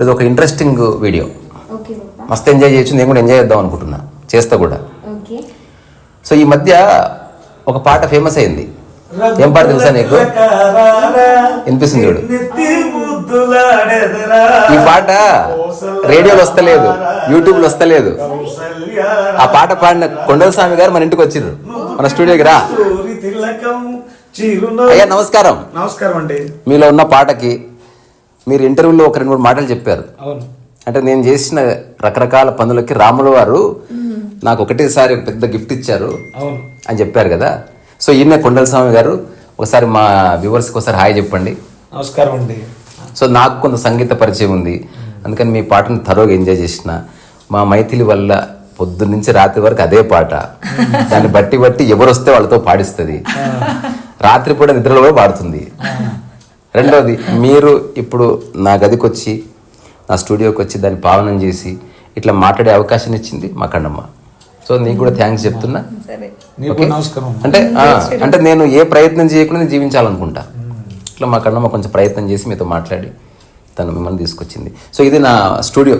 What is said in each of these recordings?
ఇది ఒక interesting video okay బాబా మస్తు ఎంజాయ్ చేయొచ్చు నేను కూడా ఎంజాయ్ చేద్దాం అనుకుంటున్నా. చేస్తా కూడా. ఓకే సో ఈ మధ్య ఒక పాట ఫేమస్ అయింది. ఏం పాట తెలుసా నీకు? వినిపిస్తుంది చూడు. ఈ పాట రేడియోలో వస్తలేదు యూట్యూబ్లో వస్తలేదు. ఆ పాట పాడిన కొండల స్వామి గారు మన ఇంటికి వచ్చిర్రు. మన స్టూడియోకి రా. అయ్యా నమస్కారం. నమస్కారం అండి. మీలో ఉన్న పాటకి మీరు ఇంటర్వ్యూలో ఒక రెండు మూడు మాటలు చెప్పారు. అంటే నేను చేసిన రకరకాల పనులకి రాములు వారు నాకు ఒకటేసారి ఒక పెద్ద గిఫ్ట్ ఇచ్చారు అని చెప్పారు కదా. సో ఈయన కొండల స్వామి గారు ఒకసారి మా వ్యూవర్స్కి ఒకసారి హాయ్ చెప్పండి. నమస్కారం అండి. సో నాకు కొంత సంగీత పరిచయం ఉంది. అందుకని మీ పాటను తరోగా ఎంజాయ్ చేసిన. మా మైథిలి వల్ల పొద్దు నుంచి రాత్రి వరకు అదే పాట. దాన్ని బట్టి బట్టి ఎవరు వస్తే వాళ్ళతో పాడిస్తుంది. రాత్రి పూట నిద్రలో కూడా పాడుతుంది. రెండోది మీరు ఇప్పుడు నా గదికి వచ్చి నా స్టూడియోకి వచ్చి దాన్ని పావనం చేసి ఇట్లా మాట్లాడే అవకాశం ఇచ్చింది మా కన్నమ్మ. సో నీకు కూడా థ్యాంక్స్ చెప్తున్నా. సరే. నీకు నమస్కారం. అంటే అంటే నేను ఏ ప్రయత్నం చేయకుండా నేను జీవించాలనుకుంటా ఇట్లా మా కన్నమ్మ కొంచెం ప్రయత్నం చేసి మీతో మాట్లాడి తను మిమ్మల్ని తీసుకొచ్చింది. సో ఇది నా స్టూడియో.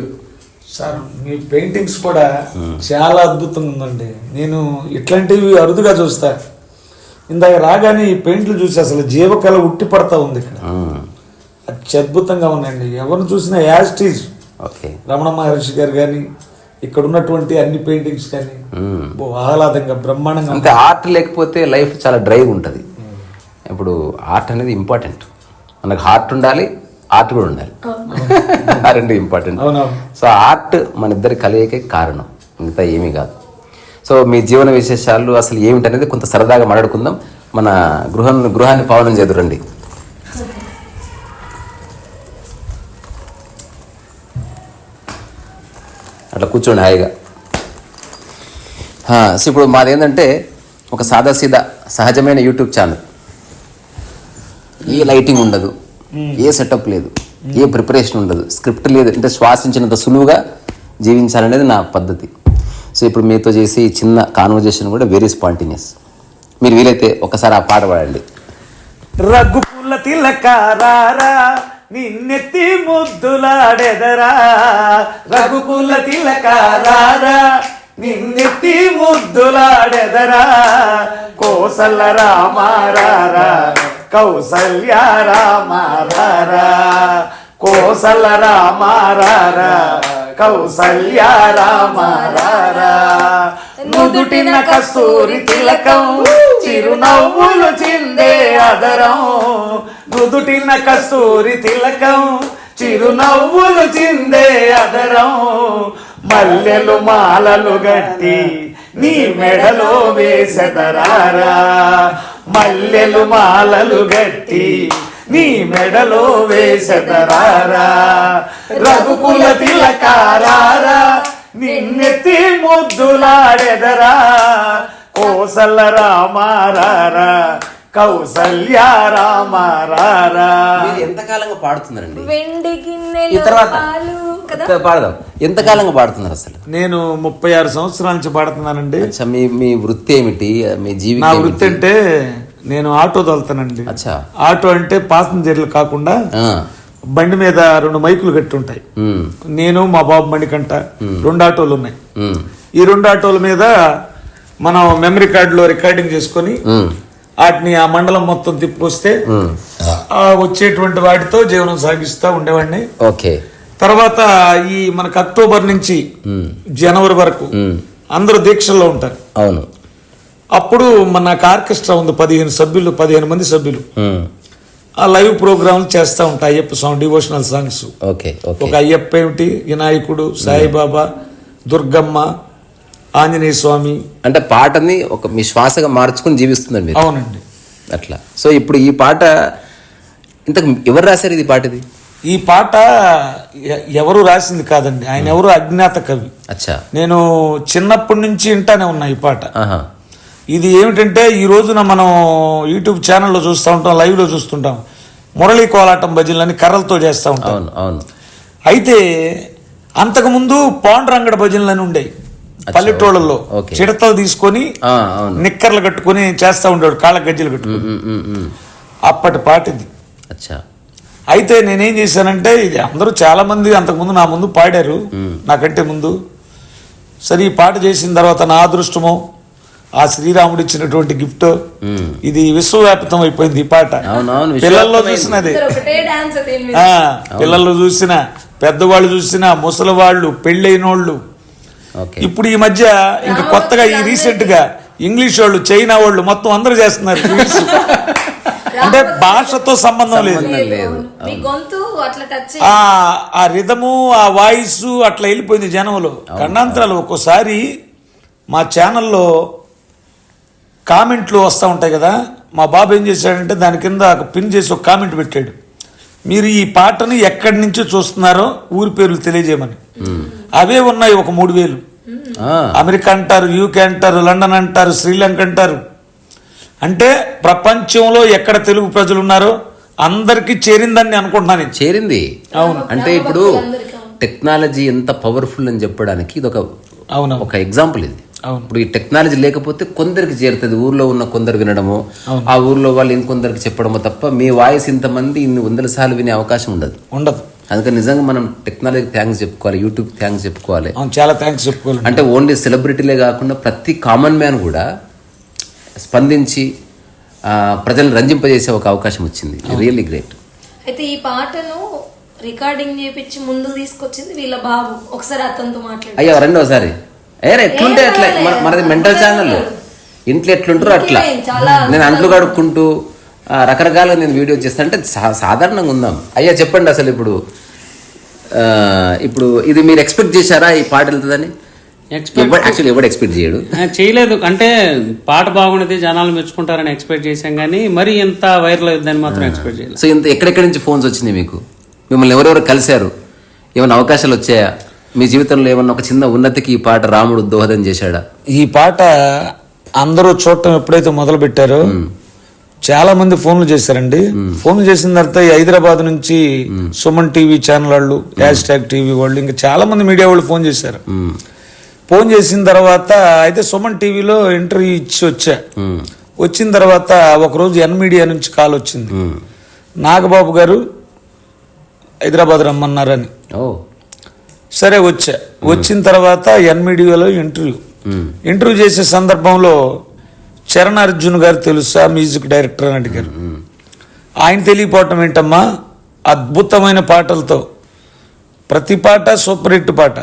సార్ మీ పెయింటింగ్స్ కూడా చాలా అద్భుతంగా ఉందండి. నేను ఇట్లాంటివి అరుదుగా చూస్తా. ఇందాక రాగానే ఈ పెయింట్లు చూసి అసలు జీవకళ ఉట్టి పడతా ఉంది ఇక్కడ. అత్యద్భుతంగా ఉందండి ఎవరిని చూసినా యాస్టీజ్ ఓకే. రమణ మహర్షి గారు కానీ ఇక్కడ ఉన్నటువంటి అన్ని పెయింటింగ్స్ కానీ. ఓ ఆహ్లాదంగా బ్రహ్మాండంగా అంతే ఆర్ట్ లేకపోతే లైఫ్ చాలా డ్రైగా ఉంటుంది. ఇప్పుడు ఆర్ట్ అనేది ఇంపార్టెంట్. మనకు హార్ట్ ఉండాలి ఆర్ట్ కూడా ఉండాలి. ఆ రెండు ఇంపార్టెంట్. సో ఆర్ట్ మన ఇద్దరి కలయికే కారణం. మిగతా ఏమీ కాదు. సో మీ జీవన విశేషాలు అసలు ఏమిటనేది కొంత సరదాగా మాట్లాడుకుందాం. మన గృహం గృహాన్ని పావనం చేదురండి అట్లా కూర్చోండి హాయిగా. సో ఇప్పుడు మాది ఏంటంటే ఒక సాదాసీదా సహజమైన యూట్యూబ్ ఛానల్. ఏ లైటింగ్ ఉండదు ఏ సెటప్ లేదు ఏ ప్రిపరేషన్ ఉండదు స్క్రిప్ట్ లేదు అంటే శ్వాసించినంత సులువుగా జీవించాలనేది నా పద్ధతి. సో ఇప్పుడు మీతో చేసి చిన్న కాన్వర్జేషన్ కూడా వెరీ స్పాంటినియస్ మీరు వీలైతే ఒకసారి ఆ పాట పాడండి. రఘుకుల తిలకారారా నిన్నెత్తి ముద్దులాడెదరా. రఘుకుల తిలకారారా నిన్నెత్తి ముద్దులాడెదరా. కోసల రామారారా కౌసల్య రామారారా. కోసల రామారారా కౌసల్య రామారారా నుదుటిన కస్తూరి తిలకం చిరునవ్వులు చిందే అదరం. నుదుటిన కస్తూరి తిలకం చిరునవ్వులు చిందే అదరం. మల్లెలు మాలలు గట్టి నీ మెడలో వేసెదరారా. మల్లెలు మాలలు గట్టి నీ మెడలో వేసెదరారా? రఘుకుల తిలకారారా? నిన్నెత్తి ముద్దులాడెదరా? కోసల రామారారా? కౌసల్య రామారారా? మీరు ఎంతకాలంగా పాడుతున్నారండి? వెండి గిన్నెలు తర్వాత పాడదాం. ఎంతకాలంగా పాడుతున్నారు అసలు? నేను ముప్పై ఆరు సంవత్సరాల నుంచి పాడుతున్నానండి. మీ మీ వృత్తి ఏమిటి? మీ నా జీవితం వృత్తి అంటే నేను ఆటో తోలుతానండి. అచ్చా. ఆటో అంటే పాసింజర్లు కాకుండా బండి మీద రెండు మైకులు కట్టి ఉంటాయి నేను మా బాబు మణికంట రెండు ఆటోలు ఉన్నాయి. ఈ రెండు ఆటోల మీద మనం మెమరీ కార్డులో రికార్డింగ్ చేసుకొని వాటిని ఆ మండలం మొత్తం. ఆ వచ్చేటువంటి వాటితో జీవనం సాగిస్తూ ఉండేవాడిని. ఓకే. తర్వాత ఈ మనకు అక్టోబర్ నుంచి జనవరి వరకు అందరూ దీక్షల్లో ఉంటారు. అవును. అప్పుడు మన నాకు ఆర్కెస్ట్రా ఉంది పదిహేను సభ్యులు పదిహేను మంది సభ్యులు. ఉమ్, ఆ లైవ్ ప్రోగ్రాంలు చేస్తూ ఉంటాయి Ayyappa Swami devotional songs. Okay ఒక అయ్యప్ప ఏమిటి? వినాయకుడు సాయిబాబా దుర్గమ్మ ఆంజనేయ స్వామి. అంటే పాటని ఒక మీ శ్వాసగా మార్చుకుని మీరు? అవునండి. అట్లా. సో ఇప్పుడు ఈ పాట ఇంతకు ఎవరు రాశారు ఇది పాట ఇది ఈ పాట ఎవరు రాసింది కాదండి. ఆయన ఎవరు అజ్ఞాత కవి. అచ్చా. నేను చిన్నప్పటి నుంచి వింటానే ఉన్నా ఈ పాట. ఆహా. ఇది ఏమిటంటే ఈ రోజున మనం యూట్యూబ్ ఛానల్లో చూస్తూ ఉంటాం లైవ్లో చూస్తుంటాం. మురళీ కోలాటం భజనలని కర్రలతో చేస్తూ ఉంటాం. అవును అవును. అయితే అంతకుముందు పాండురంగడ భజనలని ఉండేవి పల్లెటూళ్ళల్లో. చిడతలు తీసుకొని నిక్కర్లు కట్టుకొని చేస్తూ ఉండేవాడు కాళ్ళ గజ్జలు కట్టుకొని. అప్పటి పాట ఇది అచ్చా. అయితే నేనేం చేశానంటే ఇది అందరూ చాలా మంది అంతకుముందు నా ముందు పాడారు నాకంటే ముందు. సరే ఈ పాట చేసిన తర్వాత నా అదృష్టమో ఆ శ్రీరాముడు ఇచ్చినటువంటి గిఫ్ట్. ఇది విశ్వవ్యాప్తం అయిపోయింది ఈ పాట. పిల్లల్లో. చూసినది పిల్లలు చూసిన పెద్దవాళ్ళు చూసిన ముసలి వాళ్ళు పెళ్ళైనోళ్ళు. ఓకే. ఇప్పుడు ఈ మధ్య ఇంకా కొత్తగా ఈ రీసెంట్గా ఇంగ్లీష్ వాళ్ళు చైనా వాళ్ళు మొత్తం అందరూ చేస్తున్నారు. అంటే భాషతో సంబంధం లేదు. ఆ ఆ రిధము ఆ వాయిస్ అట్లా వెళ్ళిపోయింది జనంలో. ఖండాంతరాలు ఒక్కోసారి మా ఛానల్లో కామెంట్లు వస్తూ ఉంటాయి కదా మా బాబు ఏం చేశాడంటే దాని కింద ఒక పిన్ చేసి ఒక కామెంట్ పెట్టాడు మీరు ఈ పాటని ఎక్కడి నుంచి చూస్తున్నారో ఊరి పేర్లు తెలియజేయమని అవే ఉన్నాయి ఒక మూడు వేలు ఆ, అమెరికా అంటారు యూకే అంటారు లండన్ అంటారు శ్రీలంక అంటారు అంటే ప్రపంచంలో ఎక్కడ తెలుగు ప్రజలు ఉన్నారో అందరికీ చేరిందని అనుకుంటున్నాను నేను. చేరింది అవును. అంటే ఇప్పుడు. టెక్నాలజీ ఎంత పవర్ఫుల్ అని చెప్పడానికి ఇది ఒక అవును ఒక ఎగ్జాంపుల్ ఇది. ఇప్పుడు ఈ టెక్నాలజీ లేకపోతే కొందరికి చేరుతుంది. ఊర్లో ఉన్న కొందరు వినడము ఆ ఊర్లో వాళ్ళు ఇంకొందరికి చెప్పడమో తప్ప మీ వాయిస్ ఇంతమంది ఇన్ని వందల సార్లు వినే అవకాశం ఉండదు. ఉండదు. అందుకని నిజంగా మనం టెక్నాలజీ థ్యాంక్స్ చెప్పుకోవాలి యూట్యూబ్ థ్యాంక్స్ చెప్పుకోవాలి. అవును చాలా థ్యాంక్స్ చెప్పుకోవాలి. అంటే ఓన్లీ సెలబ్రిటీలే కాకుండా ప్రతి కామన్ మ్యాన్ కూడా స్పందించి ప్రజలను రంజింపజేసే ఒక అవకాశం వచ్చింది. రియల్లీ గ్రేట్ అయితే ఈ పాటను రికార్డింగ్ చేపించి ముందు తీసుకొచ్చింది వీళ్ళ బాబు. ఒకసారి అతనితో మాట్లాడు. అయ్యా రెండోసారి. ఏరే ఎట్లుంటే అట్లా. మనది మెంటల్ ఛానల్. ఇంట్లో ఎట్లుంటారో అట్లా. నేను అంట్లు కడుక్కుంటూ రకరకాలుగా నేను వీడియో చేస్తా. అంటే సా- సాధారణంగా ఉందాం. అయ్యా చెప్పండి అసలు ఇప్పుడు. ఆ, ఇప్పుడు ఇది మీరు ఎక్స్పెక్ట్ చేశారా ఈ పాట వెళ్తుందని? ఎక్స్పెక్ట్ యాక్చువల్లీ ఎవడు ఎక్స్పెక్ట్ చేయడు? ఆ, చేయలేదు. అంటే పాట బాగున్నది జనాలు మెచ్చుకుంటారని ఎక్స్పెక్ట్ చేశాం కానీ మరి ఇంత వైరల్ అవుతుందని మాత్రం ఎక్స్పెక్ట్ చేయలేదు. సో ఇంత ఎక్కడెక్కడి నుంచి ఫోన్స్ వచ్చినాయి మీకు? మిమ్మల్ని ఎవరెవరు కలిశారు? ఏమైనా అవకాశాలు వచ్చాయా? మీ జీవితంలో ఏమన్నా ఒక చిన్న ఉన్నతికి ఈ పాట రాముడు దోహదం చేశాడా? ఈ పాట అందరూ చూడటం ఎప్పుడైతే మొదలు పెట్టారో చాలా మంది ఫోన్లు చేశారండి. ఫోన్లు చేసిన తర్వాత హైదరాబాద్ నుంచి సుమన్ టీవీ ఛానల్ వాళ్ళు హ్యాష్ ట్యాగ్ టీవీ వాళ్ళు ఇంకా చాలా మంది మీడియా వాళ్ళు ఫోన్ చేశారు. ఫోన్ చేసిన తర్వాత అయితే సుమన్ టీవీలో ఇంటర్వ్యూ ఇచ్చి వచ్చా. వచ్చిన తర్వాత ఒకరోజు ఎన్ మీడియా నుంచి కాల్ వచ్చింది. నాగబాబు గారు హైదరాబాద్ రమ్మన్నారని. ఓ. సరే వచ్చా. వచ్చిన తర్వాత ఎన్ మీడియాలో ఇంటర్వ్యూ. ఇంటర్వ్యూ చేసే సందర్భంలో చరణ్ అర్జున్ గారు తెలుసా మ్యూజిక్ డైరెక్టర్ అని అడిగారు. ఆయన తెలియపోవటం ఏంటమ్మా? అద్భుతమైన పాటలతో. ప్రతి పాట సూపర్ హిట్ పాట.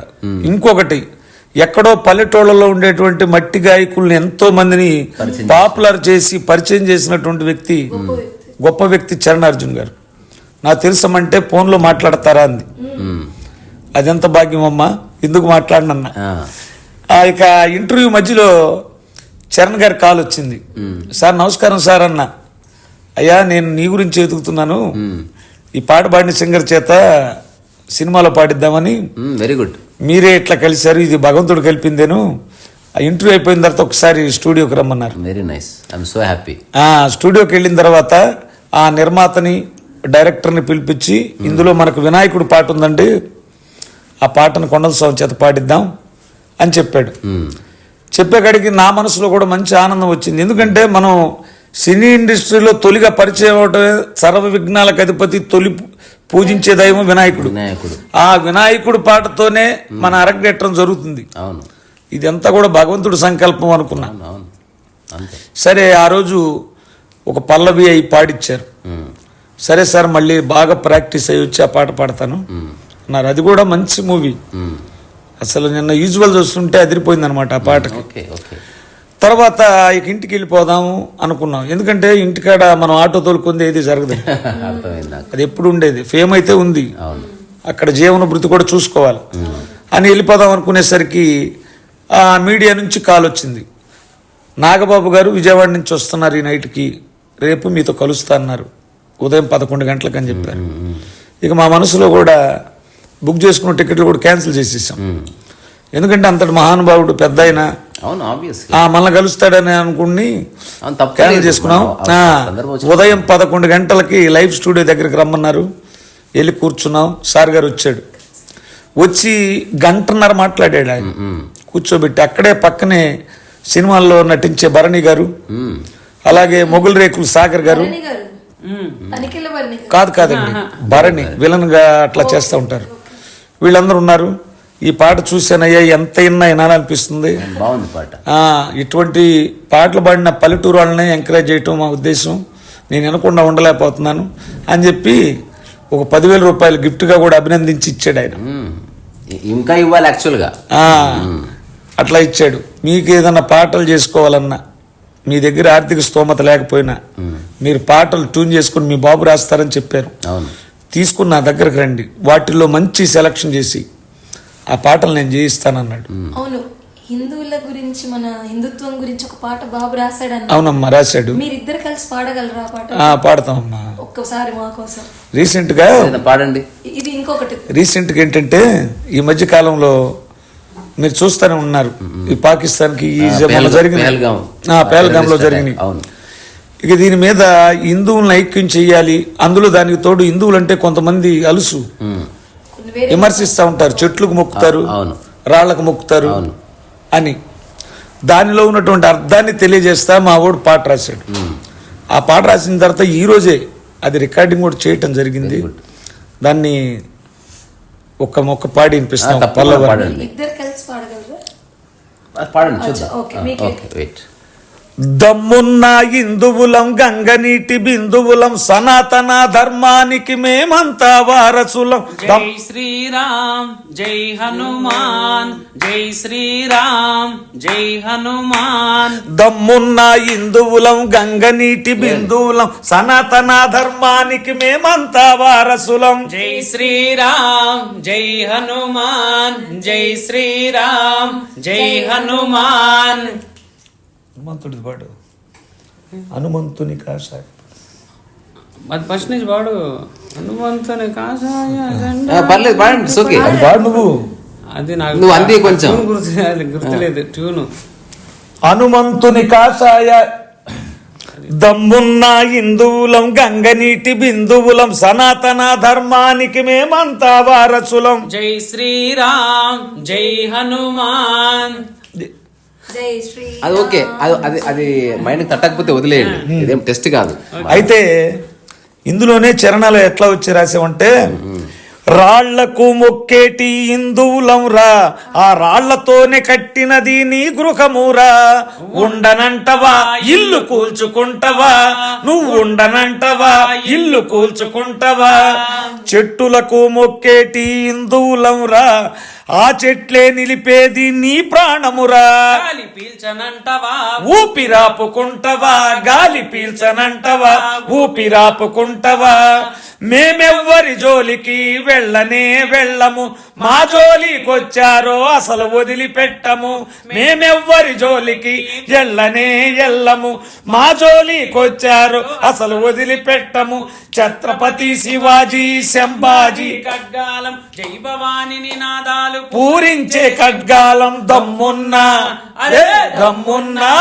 ఇంకొకటి ఎక్కడో పల్లెటూళ్ళలో ఉండేటువంటి మట్టి గాయకుల్ని ఎంతో మందిని పాపులర్ చేసి పరిచయం చేసినటువంటి వ్యక్తి గొప్ప వ్యక్తి. చరణ్ అర్జున్ గారు. నాకు తెలుసమంటే ఫోన్లో మాట్లాడతారా? అంది. అదెంత భాగ్యమమ్మా? ఎందుకు మాట్లాడినన్నా? ఆ. ఇక ఇంటర్వ్యూ మధ్యలో చరణ్ గారి కాల్ వచ్చింది. సార్ నమస్కారం సార్ అన్న. అయ్యా నేను నీ గురించి ఎదుగుతున్నాను ఈ పాట పాడిన సింగర్ చేత సినిమాలో పాడిద్దామని. వెరీ గుడ్ మీరే ఇట్లా కలిశారు. ఇది భగవంతుడు కలిపిందేను. ఆ ఇంటర్వ్యూ అయిపోయిన తర్వాత ఒకసారి స్టూడియోకి రమ్మన్నారు. Very nice I'm so happy ఆ స్టూడియోకి వెళ్ళిన తర్వాత ఆ నిర్మాతని డైరెక్టర్ని పిలిపించి ఇందులో మనకు వినాయకుడు పాట ఉందండి. ఆ పాటను కొండల స్వామి చేత పాడిద్దాం అని చెప్పాడు. చెప్పే కాడికి నా మనసులో కూడా మంచి ఆనందం వచ్చింది. ఎందుకంటే మనం సినీ ఇండస్ట్రీలో తొలిగా పరిచయం అవటమే సర్వ విఘ్నాలకు అధిపతి తొలి పూజించే దైవం వినాయకుడు. ఆ వినాయకుడు పాటతోనే మన అరగేట్టడం జరుగుతుంది. ఇదంతా కూడా భగవంతుడు సంకల్పం అనుకున్నా. సరే ఆ రోజు ఒక పల్లవి అయి పాడిచ్చారు. సరే సార్ మళ్ళీ బాగా ప్రాక్టీస్ అయ్యి వచ్చి ఆ పాట పాడతాను. అన్నారు. అది కూడా మంచి మూవీ. అసలు నిన్న యూజువల్ చూస్తుంటే అదిరిపోయింది అనమాట ఆ పాటకి. తర్వాత ఇక ఇంటికి వెళ్ళిపోదాము అనుకున్నాం. ఎందుకంటే ఇంటికాడ మనం ఆటో తోలుకుంది ఏది జరగదు. అది ఎప్పుడు ఉండేది. ఫేమ్ అయితే ఉంది. అక్కడ జీవన భృతి కూడా చూసుకోవాలి. అని వెళ్ళిపోదాం అనుకునేసరికి ఆ మీడియా నుంచి కాల్ వచ్చింది. నాగబాబు గారు విజయవాడ నుంచి వస్తున్నారు ఈ నైట్కి. రేపు మీతో కలుస్తా అన్నారు. ఉదయం పదకొండు గంటలకు అని చెప్పారు. ఇక మా మనసులో కూడా బుక్ చేసుకున్న టికెట్లు కూడా క్యాన్సిల్ చేసేసాం. ఎందుకంటే అంతటి మహానుభావుడు పెద్ద ఆయన అవును మళ్ళీ కలుస్తాడని అనుకుని క్యాన్సిల్ చేసుకున్నాం. ఉదయం పదకొండు గంటలకి లైవ్ స్టూడియో దగ్గరికి రమ్మన్నారు. వెళ్ళి కూర్చున్నాం. సార్ గారు వచ్చాడు. వచ్చి గంటన్నర మాట్లాడాడు ఆయన. కూర్చోబెట్టి అక్కడే పక్కనే సినిమాల్లో నటించే భరణి గారు. అలాగే మొగుల్ రేకులు సాగర్ గారు. కాదు కాదండి. భరణి విలన్గా అట్లా చేస్తూ ఉంటారు. వీళ్ళందరూ ఉన్నారు. ఈ పాట చూసానయ్యా ఎంత ఇన్నా వినాలనిపిస్తుంది. బాగుంది పాట. ఇటువంటి పాటలు పాడిన పల్లెటూరు వాళ్ళని ఎంకరేజ్ చేయటం మా ఉద్దేశం. నేను వినకుండా ఉండలేకపోతున్నాను అని చెప్పి ఒక పదివేల రూపాయలు గిఫ్ట్గా కూడా అభినందించి ఇచ్చాడు ఆయన. ఇంకా ఇవ్వాలి యాక్చువల్గా అట్లా ఇచ్చాడు. మీకు ఏదైనా పాటలు చేసుకోవాలన్నా మీ దగ్గర ఆర్థిక స్తోమత లేకపోయినా మీరు పాటలు ట్యూన్ చేసుకుని మీ బాబు రాస్తారని చెప్పారు. అవును. తీసుకుని నా దగ్గరకు రండి. వాటిల్లో మంచి సెలక్షన్ చేసి ఆ పాటలు నేను చేయిస్తానన్నాడు అవును. హిందువుల గురించి మన హిందుత్వం గురించి ఒక పాట బాబు రాశాడన్న. అవునమ్మా రాశాడు. మీరిద్దరు కలిసి పాడగలరా ఆ పాట? ఆ, పాడతామమ్మా. ఒక్కసారి మా కోసం. రీసెంట్గా ఏదైనా పాడండి. ఇది ఇంకొకటి. రీసెంట్గా ఏంటంటే ఈ మధ్య కాలంలో మీరు చూస్తూనే ఉన్నారు. ఈ మొన్న పేల్గా- జరిగిన పేల్గాం. ఆ, పేల్గాంలో టెర్రరిస్ట్ జరిగినాయి. అవును. ఇక దీని మీద హిందువులను ఐక్యం చేయాలి అందులో దానికి తోడు హిందువులు అంటే కొంతమంది అలుసు. విమర్శిస్తూ ఉంటారు. చెట్లకు మొక్కుతారు. రాళ్ళకు మొక్కుతారు. అవును. అని. దానిలో ఉన్నటువంటి అర్థాన్ని తెలియజేస్తా మా వాడు పాట రాశాడు. ఆ పాట రాసిన తర్వాత ఈ రోజే అది రికార్డింగ్ కూడా చేయటం జరిగింది. దాన్ని ఒక మొక్క పాడి వినిపిస్తాం. ఆ, తప్పకుండా పల్లవి. పాడండి. పాడండి దమ్మున్న హిందువులం గంగనీటి బిందువులం సనాతన ధర్మానికి మేమంతా వారసులం. జై శ్రీరామ్ జై హనుమాన్ జై శ్రీరామ్ జై హనుమాన్. దమ్మున్న హిందువులం గంగనీటి బిందువులం సనాతన ధర్మానికి మేమంతా వారసులం. జై శ్రీరామ్ జై హనుమాన్ జై శ్రీరామ్ జై హనుమాన్. హనుమంతుడి పాడు హనుమంతుని కాషాయ. అది ఫస్ట్ నుంచి వాడు హనుమంతుని కాషాయ జెండా. ఆ, పర్లేదు పాడండి ఇట్స్ ఓకే అది పాడు నువ్వు. అది నాకు నువ్వు అంది కొంచెం. గుర్తు గుర్తులేదు ట్యూన్. హనుమంతుని కాషాయ. దమ్మున్న హిందువులం గంగనీటి బిందువులం సనాతన ధర్మానికి మేమంతా వారసులం. జై శ్రీరామ్ జై హనుమాన్. అది ఓకే. అది అది అది మైండ్ తట్టకపోతే వదిలేయండి. ఇదేం టెస్ట్ కాదు. అయితే ఇందులోనే చరణాలు ఎట్లా వచ్చి రాసామంటే రాళ్ళకు మొక్కేటి హిందువులం రా ఆ రాళ్ళతోనే కట్టినది నీ గృహమురా ఉండనంటవా ఇల్లు కూల్చుకుంటవా నువ్వు ఉండనంటవా ఇల్లు కూల్చుకుంటవా. చెట్టులకు మొక్కేటి హిందువులం రా ఆ చెట్లే నిలిపేది నీ ప్రాణమురా. గాలి పీల్చనంటవా? ఊపిరాపుకుంటవా? గాలి పీల్చనంటవా? ఊపిరాపుకుంటవా? మేమెవ్వరి జోలికి వెళ్ళనే వెళ్ళము. మా జోలికొచ్చారో అసలు వదిలిపెట్టము. మేమెవ్వరి జోలికి ఎళ్ళనే ఎల్లము మా జోలికొచ్చారో అసలు వదిలిపెట్టము. ఛత్రపతి శివాజీ శంభాజీ ఖడ్గాలం జై భవాని నినాదాలు పూరించే ఖడ్గాలం దమ్మున్నా. అరే దమ్మున్నా.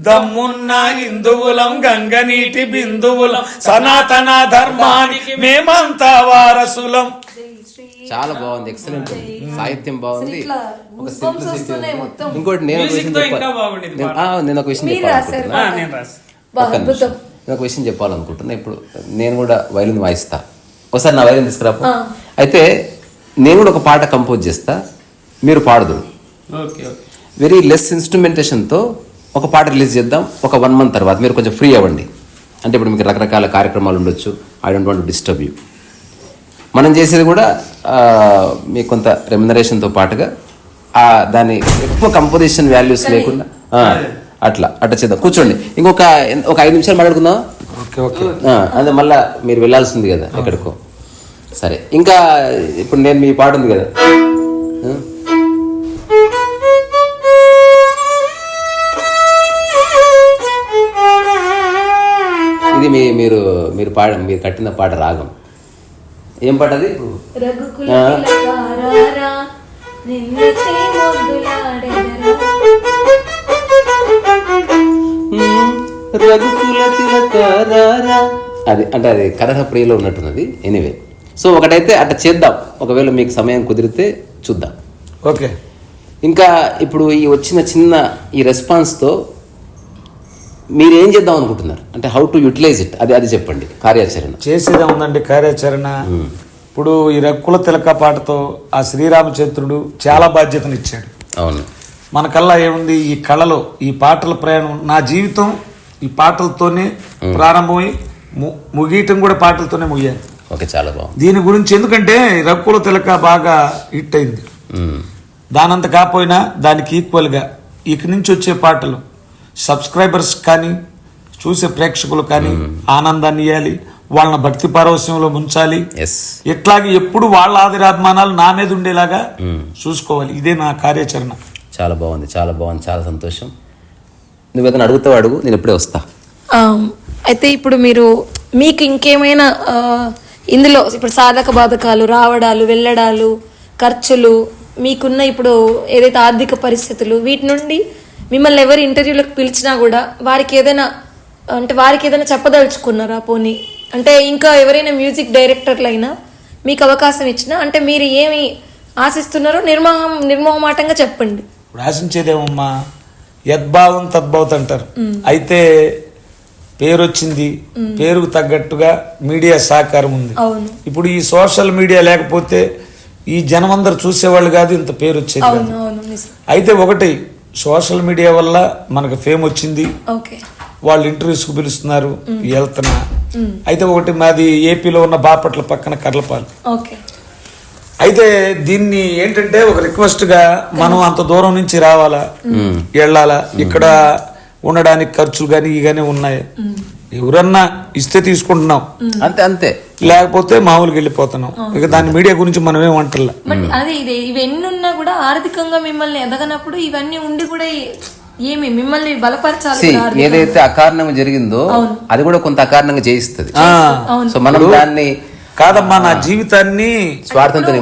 దమ్మున్నా హిందువులం గంగనీటి బిందువులం సనాతన ధర్మానికి మేమంతా వారసులం. జై శ్రీ చాలా బాగుంది ఎక్సలెంట్ సాహిత్యం బాగుంది. ఒక. ఇంకోటి నేను నేను- ఒక విషయం చెప్పాలనుకుంటున్నా నేను ఒక విషయం చెప్పాలనుకుంటున్నా. ఇప్పుడు నేను కూడా వైలిన్ వాయిస్తా. ఒకసారి నా వైలిన్ తీసుకురాపు. ఆ. అయితే నేను కూడా ఒక పాట కంపోజ్ చేస్తా. మీరు ఓకే వెరీ లెస్ ఇన్స్ట్రుమెంటేషన్తో ఒక పాట రిలీజ్ చేద్దాం. ఒక వన్ మంత్ తర్వాత. మీరు కొంచెం ఫ్రీ అవ్వండి. అంటే ఇప్పుడు మీకు రకరకాల కార్యక్రమాలు ఉండొచ్చు. I don't want disturb you మనం చేసేది కూడా ఆ, మీకు కొంత రెమ్యునరేషన్తో పాటుగా ఆ, దాని ఎక్కువ కంపోజిషన్ వాల్యూస్ లేకుండా ఆ, అట్లా అట్లా చేద్దాం. కూర్చోండి. ఇంకొక ఒక ఐదు నిమిషాలు మాట్లాడుకుందాం ఓకే ఓకే. అదే మళ్ళా మీరు వెళ్ళాల్సింది కదా ఎక్కడికో. సరే. ఇంకా ఇప్పుడు నేను మీ పాట ఉంది కదా. ఇది మీ మీరు మీరు పాడ మీరు కట్టిన పాట రాగం. ఏం పాట అది? రఘుకుల తిలకారారా. అది అంటే అది కరహ ప్రియలో ఉన్నట్టున్నది. ఎనీవే సో ఒకటైతే అట్లా చేద్దాం. ఒకవేళ మీకు సమయం కుదిరితే చూద్దాం. ఓకే. ఇంకా ఇప్పుడు ఈ వచ్చిన చిన్న ఈ రెస్పాన్స్తో మీరు ఏం చేద్దాం అనుకుంటున్నారు? అంటే హౌ టు యూటిలైజ్ ఇట్ అది అది చెప్పండి. కార్యాచరణ. చేసేదే ఉందండి కార్యాచరణ. ఇప్పుడు ఈ రక్కుల తిలక పాటతో ఆ శ్రీరామచంద్రుడు చాలా బాధ్యతను ఇచ్చాడు అవును. మనకల్లా ఏముంది? ఈ కళలో ఈ పాటల ప్రయాణం. నా జీవితం ఈ పాటలతోనే ప్రారంభమై ము- ముగియటం కూడా పాటలతోనే ముగియాలి ఓకే చాలా బాగుంది. దీని గురించి ఎందుకంటే రక్కుల తిలక బాగా హిట్ అయింది. మ్మ్. దానంత కాకపోయినా దానికి ఈక్వల్గా ఇక నుంచి వచ్చే పాటలు సబ్స్క్రైబర్స్ కానీ చూసే ప్రేక్షకులు కానీ ఆనందాన్ని ఇవ్వాలి వాళ్ళని భక్తి పారవస్యంలో ముంచాలి. ఎస్ ఇట్లాగే ఎప్పుడు వాళ్ళ ఆదిరాభిమానాలు నా మీద ఉండేలాగా చూసుకోవాలి. ఇదే నా కార్యాచరణ. చాలా బాగుంది చాలా బాగుంది చాలా సంతోషం. నువ్వు ఏదైనా అడుగుతావు అడుగు? నేను ఎప్పుడే వస్తా. ఆమ్, అయితే ఇప్పుడు మీరు మీకు ఇంకేమైనా ఇందులో ఇప్పుడు సాధక బాధకాలు రావడాలు వెళ్ళడాలు ఖర్చులు మీకున్న ఇప్పుడు ఏదైతే ఆర్థిక పరిస్థితులు వీటి నుండి మిమ్మల్ని ఎవరు ఇంటర్వ్యూలకు పిలిచినా కూడా వారికి ఏదైనా అంటే వారికి ఏదైనా చెప్పదలుచుకున్నారా పోనీ? అంటే ఇంకా ఎవరైనా మ్యూజిక్ డైరెక్టర్లు అయినా మీకు అవకాశం ఇచ్చినా అంటే మీరు ఏమి ఆశిస్తున్నారో నిర్మోహం నిర్మోహమాటంగా చెప్పండి. ఇప్పుడు ఆశించేదేమమ్మా? యద్భావం తద్భావత్ అంటారు. అయితే పేరు వచ్చింది పేరుకు తగ్గట్టుగా మీడియా సహకారం ఉంది. ఇప్పుడు ఈ సోషల్ మీడియా లేకపోతే ఈ జనం అందరు చూసేవాళ్ళు కాదు ఇంత పేరు వచ్చేది అయితే ఒకటి సోషల్ మీడియా వల్ల మనకు ఫేమ్ వచ్చింది. ఓకే. వాళ్ళు ఇంటర్వ్యూస్కి పిలుస్తున్నారు. వెళ్తున్నా. అయితే ఒకటి మాది ఏపీలో ఉన్న బాపట్ల పక్కన కర్లపాలు. ఓకే. అయితే దీన్ని ఏంటంటే ఒక రిక్వెస్ట్గా మనం అంత దూరం నుంచి రావాలా? వెళ్ళాలా? ఇక్కడ ఉండడానికి ఖర్చులు కానీ ఇవి కానీ ఉన్నాయి ఎవరన్నా ఇస్తే తీసుకుంటున్నాం. అంతే అంతే. లేకపోతే మామూలుగా వెళ్ళిపోతున్నాం. ఇక దాని మీడియా గురించి మనం బట్ అదే ఇది ఇవన్నీ ఉన్నా కూడా ఆర్థికంగా మిమ్మల్ని ఎదగనప్పుడు ఇవన్నీ ఉండి కూడా ఏమి మిమ్మల్ని బలపరచాలి. ఏదైతే అకారణంగా జరిగిందో అది కూడా కొంత అకారణంగా చేయిస్తుంది. సో మనం దాన్ని కాదమ్మా నా జీవితాన్ని స్వార్థంతో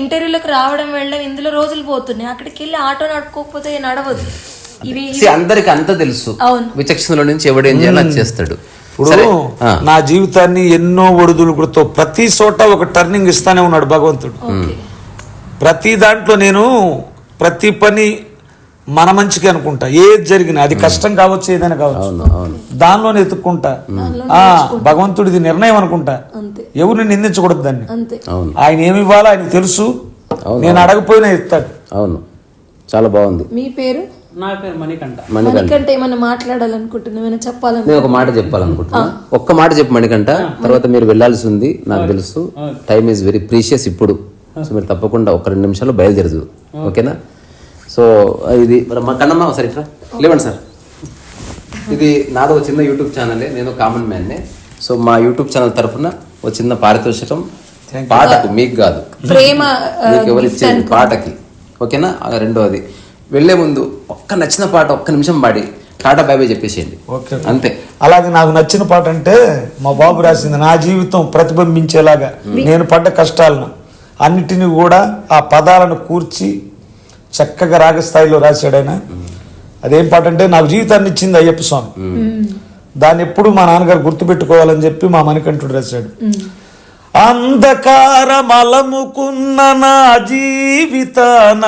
ఇంటర్వ్యూలకు రావడం వెళ్ళడం ఇందులో రోజులు పోతున్నాయి. అక్కడికి వెళ్ళి ఆటో నడుపుకోకపోతే నడవదు. అందరికి అంత తెలుసు. విచక్షణలో నుంచి ఎవడు ఏం చేయాలో అది చేస్తాడు. ఇప్పుడు నా జీవితాన్ని ఎన్నో ఒడిదుడుకులతో ప్రతి చోట ఒక టర్నింగ్ ఇస్తానే ఉన్నాడు భగవంతుడు. ప్రతి దాంట్లో నేను ప్రతి పని మన మంచికి అనుకుంటా. ఏది జరిగినా అది కష్టం కావచ్చు ఏదైనా కావచ్చు. దానిలోనే ఎత్తుక్కుంటా. ఆ భగవంతుడిది నిర్ణయం అనుకుంటా. ఎవరిని నిందించకూడదు దాన్ని. ఆయన ఏమి ఇవ్వాలో ఆయన తెలుసు. నేను అడగపోయినా ఇస్తాడు అవును. చాలా బాగుంది. మీ పేరు? నా పేరు మణికంఠ. మణికంఠ. ఏమైనా మాట్లాడాలనుకుంటున్నా చెప్పాలను నేను ఒక మాట చెప్పాలనుకుంటున్నా. ఒక్క మాట చెప్పు మణికంట తర్వాత మీరు వెళ్ళాల్సి ఉంది నాకు తెలుసు. టైం ఈజ్ వెరీ ప్రీషియస్ ఇప్పుడు. సో మీరు తప్పకుండా ఒక రెండు నిమిషాలు బయలుదేరదు. ఓకేనా? సో ఇది మరి మా కన్నమ్మ ఒకసారి ఇట్రా. లేవండి సార్. ఇది నాదో ఒక చిన్న యూట్యూబ్ ఛానలే నేను కామన్ మ్యాన్నే. సో మా యూట్యూబ్ ఛానల్ తరఫున ఒక చిన్న పారితోషికం. పాటకు మీకు కాదు. మీకు ఎవరు ఇచ్చేది. పాటకి. ఓకేనా? ఆ వెళ్ళే ముందు ఒక్క నచ్చిన పాట ఒక్క నిమిషం పాడి. టాటా బాబాయ్ చెప్పేసేయండి. ఓకే అంతే. అలాగే నాకు నచ్చిన పాట అంటే మా బాబు రాసింది నా జీవితం ప్రతిబింబించేలాగా. నేను పడ్డ కష్టాలను అన్నిటిని కూడా ఆ పదాలను కూర్చి చక్కగా రాగస్థాయిలో రాశాడు ఆయన. అదేం పాట అంటే నాకు జీవితాన్ని ఇచ్చింది అయ్యప్ప స్వామి. దాన్ని ఎప్పుడు మా నాన్నగారు గుర్తుపెట్టుకోవాలని చెప్పి మా మణికంఠుడు రాశాడు. అంధకారమలముకున్న నా జీవితాన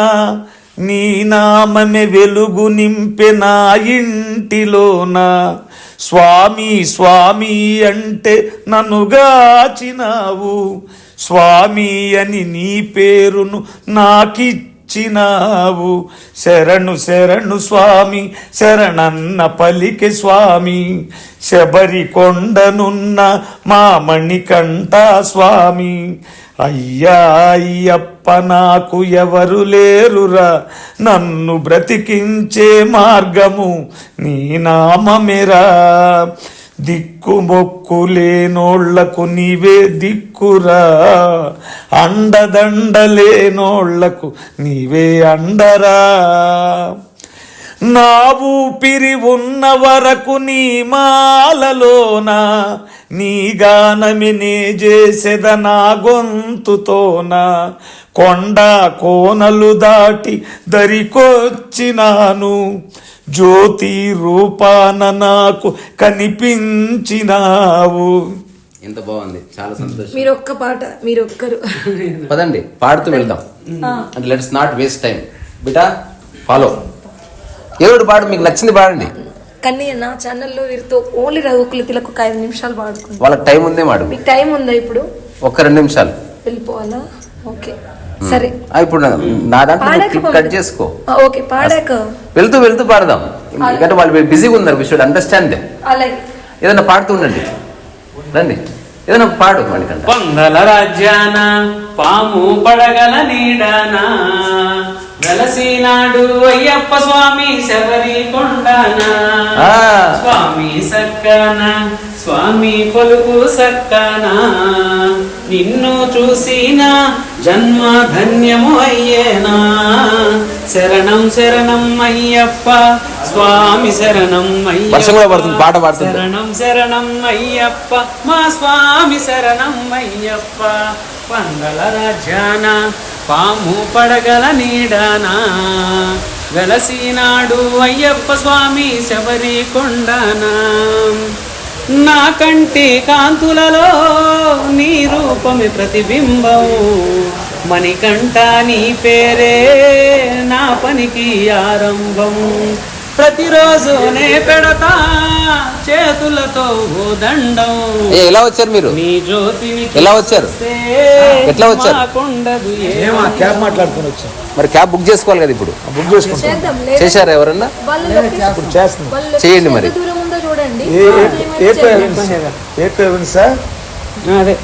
నీ నామమే వెలుగు నింపె నా ఇంటిలోన. స్వామి స్వామి అంటే నన్ను గాచినావు. స్వామి అని నీ పేరును నాకిచ్చినావు. శరణు శరణు స్వామి శరణన్న పలికి స్వామి. శబరి కొండనున్న మా మణికంఠ స్వామి. అయ్యా అయ్యప్ప నాకు ఎవరు లేరురా. నన్ను బ్రతికించే మార్గము నీ నామమేరా. దిక్కు మొక్కు లేనోళ్ళకు నీవే దిక్కురా. అండదండ లేనోళ్ళకు నీవే అండరా. నా ఊపిరి ఉన్న వరకు నీ మాలలోనా. నీ గానమి నే చేసెద నా గొంతుతోన కొండ కోనలు దాటి దరికొచ్చినాను. జ్యోతి రూపాన నాకు కనిపించినావు. ఎంత బాగుంది. చాలా సంతోషం. మీరు ఒక్క పాట మీరు ఒక్కరు పదండి పాడుతూ వెళ్దాం. అంటే లెట్స్ నాట్ వేస్ట్ టైం బిటా ఫాలో ఏడు పాడు మీకు నచ్చింది పాడండి. కానీ నా ఛానల్లో వీరితో ఓన్లీ రఘుకుల తిలకు ఒక ఐదు నిమిషాలు పాడుకుంటాం వాళ్ళకి టైం ఉందే మాడు. మీకు టైం ఉందా ఇప్పుడు? ఒక్క రెండు నిమిషాలు. వెళ్ళిపోవాలా? ఓకే. సరే. ఆ, ఇప్పుడు నా- దాంట్లో కట్. చేసుకో. ఓకే పాడాక. వెళ్తూ వెళ్తూ పాడదాం. ఎందుకంటే వాళ్ళు బిజీగా ఉన్నారు వి షుడ్ అండర్స్టాండ్ అలాగే. ఏదైనా పాడుతూ ఉండండి. రండి. ఏదైనా పాడు మణికంట పొంగల రాజ్యాన పాము పడగల నీడాన? వెలసినాడు అయ్యప్ప స్వామి శబరి కొండాన. స్వామి సక్కన స్వామి పలుకు సక్కన నిన్ను చూసిన జన్మ ధన్యము అయ్యేనా? శరణం శరణం అయ్యప్ప స్వామి శరణం అయ్యప్ప. పాట పాడుతుంది. శరణం శరణం అయ్యప్ప మా స్వామి శరణం అయ్యప్ప. పంగల రాజ్యాన పాము పడగల నీడానా. వెలసినాడు అయ్యప్ప స్వామి శబరి కొండనా నా కంటి కాంతులలో నీ రూపమి ప్రతిబింబం మణికంఠ నీ పేరే నా పనికి ఆరంభం. ప్రతిరోజు నే పెడతా చేతులతో ఓ దండం. ఎలా వచ్చారు మీరు? నీ జ్యోతిని ఎలా వచ్చారు? ఎట్లా వచ్చారు? మాకుండదు ఏ ఏమా క్యాబ్ మాట్లాడుకుని వచ్చాం. మరి క్యాబ్ బుక్ చేసుకోవాలి కదా ఇప్పుడు? బుక్ చేసుకుంటాం. చేశారా ఎవరన్నా? చేయండి మరి. ఏ ఏ పేరెంట్స్ అదే.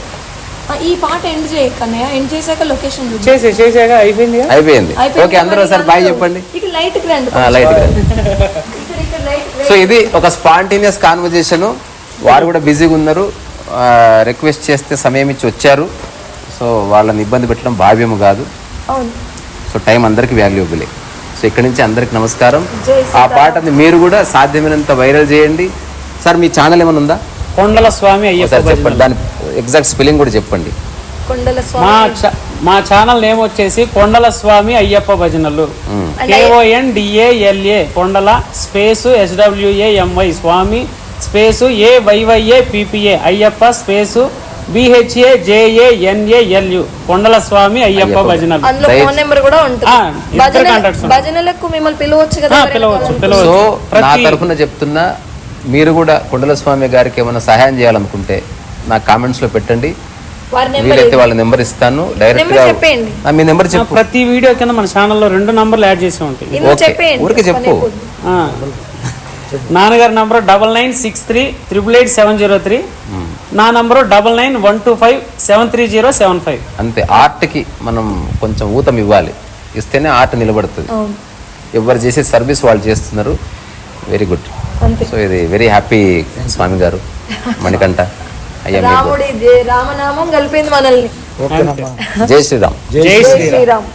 ఆ, ఈ పాట ఎండ్ చేయకన్నయ్య ఎండ్ చేశాక లొకేషన్. చేసే అయిపోయింది అయిపోయింది. ఓకే అందరూ ఒకసారి బాయ్ చెప్పండి. ఇక లైట్ లైట్ సో ఇది ఒక స్పాంటేనియస్ కాన్వర్జేషన్ వారు కూడా బిజీగా ఉన్నారు. రిక్వెస్ట్ చేస్తే సమయం ఇచ్చి వచ్చారు. సో వాళ్ళని ఇబ్బంది పెట్టడం భావ్యము కాదు. అవును. సో టైం అందరికి వాల్యూబులే సో ఇక్కడి నుంచి అందరికి నమస్కారం. ఆ పాటని మీరు కూడా సాధ్యమైనంత వైరల్ చేయండి. సార్ మీ ఛానల్ ఏమైనా ఉందా కొండల స్వామి అయ్యప్ప ఒకసారి చెప్పండి. దాని ఎగ్జాక్ట్ స్పెల్లింగ్ కూడా చెప్పండి కొండల మా స్వామి చ- మా ఛానల్ నేమ్ వచ్చేసి కొండల స్వామి అయ్యప్ప భజనలు K O N D A L A కొండల space S W A M Y Swamy space A Y Y A P P A Ayyappa space B H A J A N A L U కొండల స్వామి అయ్యప్ప అయ్యప్ప. భజనలు అందులో Right. Phone number కూడా ఉంటుంది ఆ, ఇద్దరు భజన contacts ఉన్నాయి. భజనలకు మిమ్మల్ని పిలవచ్చు కదా ఆ, ఎవరైనా పిలవచ్చు. పిలవచ్చు సో నా ప్రతి తరఫున చెప్తున్నా మీరు కూడా కొండల స్వామి గారికి ఏమైనా సహాయం చేయాలనుకుంటే నా కామెంట్స్లో పెట్టండి. వీలైతే వాళ్ళ నెంబర్ ఇస్తాను. డైరెక్ట్గా మీ నెంబర్ చెప్పు. ప్రతి వీడియో కింద మన ఛానల్లో రెండు నంబర్లు యాడ్ చేసి ఉంటాయి. ఊరికే చెప్పు. నాన్నగారి number double nine six three triple eight seven zero three. నా number double nine one two five seven three zero seven five. అంతే. ఆర్ట్కి మనం కొంచెం ఊతం ఇవ్వాలి. ఇస్తేనే ఆర్ట్ నిలబడుతుంది. ఎవరు చేసే సర్వీస్ వాళ్ళు చేస్తున్నారు. వెరీ గుడ్ అంతే. సో ఇది వెరీ హ్యాపీ స్వామి గారు మణికంఠ రాముడి రామనామం కలిపింది మనల్ని. జై శ్రీరామ్. జై జై శ్రీరామ్. శ్రీరామ్.